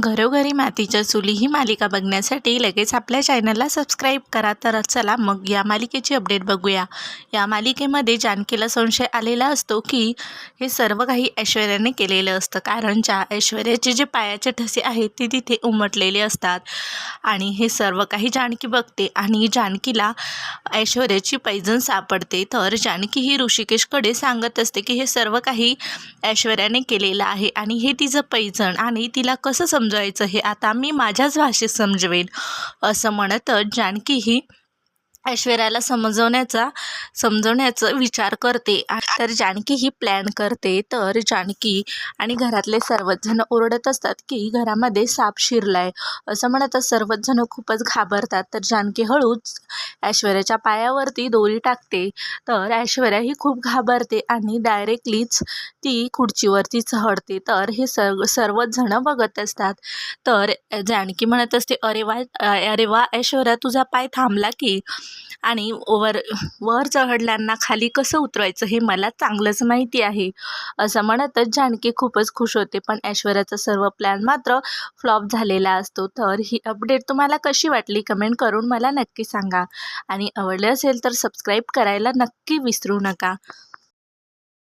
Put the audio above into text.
घरोघरी मातीच्या चुली ही मालिका बघण्यासाठी लगेच आपल्या चॅनलला सबस्क्राईब करा. तर चला मग या मालिकेची अपडेट बघूया. या मालिकेमध्ये जानकीला संशय आलेला असतो की हे सर्व काही ऐश्वर्याने केलेलं असतं. कारण ज्या ऐश्वर्याचे जे पायाचे ठसे आहेत ते तिथे उमटलेले असतात. आणि हे सर्व काही जानकी बघते आणि जानकीला ऐश्वर्याची पैजण सापडते. तर जानकी ही ऋषिकेशकडे सांगत असते की हे सर्व काही ऐश्वर्याने केलेलं आहे आणि हे तिचं पैजण आणि तिला कसं समजवायचं हे आता मी माझ्याच भाषेत समजवेन असं म्हणतच जानकी ही ऐश्वर्याला समजवण्याचा समजवण्याचा विचार करते. तर जानकी ही प्लॅन करते. तर जानकी आणि घरातले सर्वच जण ओरडत असतात की घरामध्ये साप शिरलाय. असं म्हणत सर्वच जण खूपच घाबरतात. तर जानकी हळूच ऐश्वर्याच्या पायावरती दोरी टाकते. तर ऐश्वर्या ही खूप घाबरते आणि डायरेक्टलीच ती खुर्चीवरती चढते. तर हे सर्व सर्वच जण बघत असतात. तर जानकी म्हणत असते अरे वा अरे वा ऐश्वर्या तुझा पाय थांबला की आणि वर वर चढल्यांना खाली कसं उतरवायचं हे मला चांगलंच माहिती आहे. असं म्हणतच जानकी खूपच खुश होते. पण ऐश्वर्याचा सर्व प्लॅन मात्र फ्लॉप झालेला असतो. तर ही अपडेट तुम्हाला कशी वाटली कमेंट करून मला नक्की सांगा. आणि आवडले असेल तर सबस्क्राईब करायला नक्की विसरू नका.